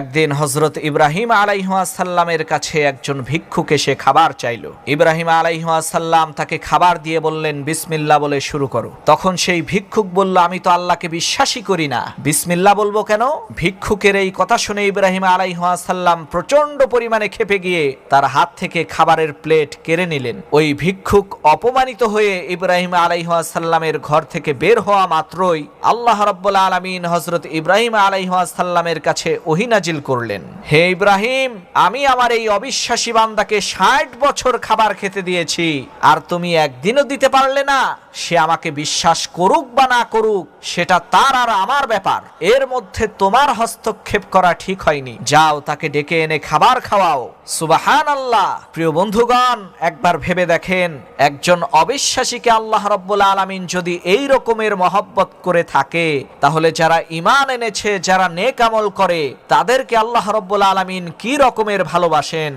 একদিন হজরত ইব্রাহিম আলাইহাসাল্লামের কাছে একজন ভিক্ষুকে সে খাবার চাইল। ইব্রাহিম আলাইহাসাল্লাম তাকে খাবার দিয়ে বললেন বিসমিল্লা বলে শুরু করো। তখন সেই ভিক্ষুক বলল, আমি তো আল্লাহকে বিশ্বাসই করি না। বিসমিল্লা বলব কেন? ভিক্ষুকের এই কথা শুনে ইব্রাহিম আলাইহাসাল্লাম প্রচণ্ড পরিমাণে খেপে গিয়ে তার হাত থেকে খাবারের প্লেট কেড়ে নিলেন। ওই ভিক্ষুক অপমানিত হয়ে ইব্রাহিম আলাইহাসাল্লামের ঘর থেকে বের হওয়া মাত্রই আল্লাহ রব্বুল আলমিন হজরত ইব্রাহিম আলাইহাসাল্লামের কাছে ওহিনাজিল করলেন, হে ইব্রাহিম, আমি আমার এই অবিশ্বাসী বান্দাকে ষাট বছর খাবার খেতে দিয়েছি, আর তুমি একদিনও দিতে পারলে না। সে আমাকে বিশ্বাস করুক বা না করুক, সেটা তার আর আমার ব্যাপার। এর মধ্যে তোমার হস্তক্ষেপ করা ঠিক হয়নি। যাও তাকে ডেকে এনে খাবার খাওয়াও। সুবাহান আল্লাহ প্রিয় বন্ধুগণ, একবার ভেবে দেখেন, একজন অবিশ্বাসীকে আল্লাহ রব্বুল আলমিন যদি এই রকমের মহব্বত করে থাকে, তাহলে যারা ইমান এনেছে, যারা নেক আমল করে তাদেরকে আল্লাহ রব্বুল আলমিন কি রকমের ভালোবাসেন?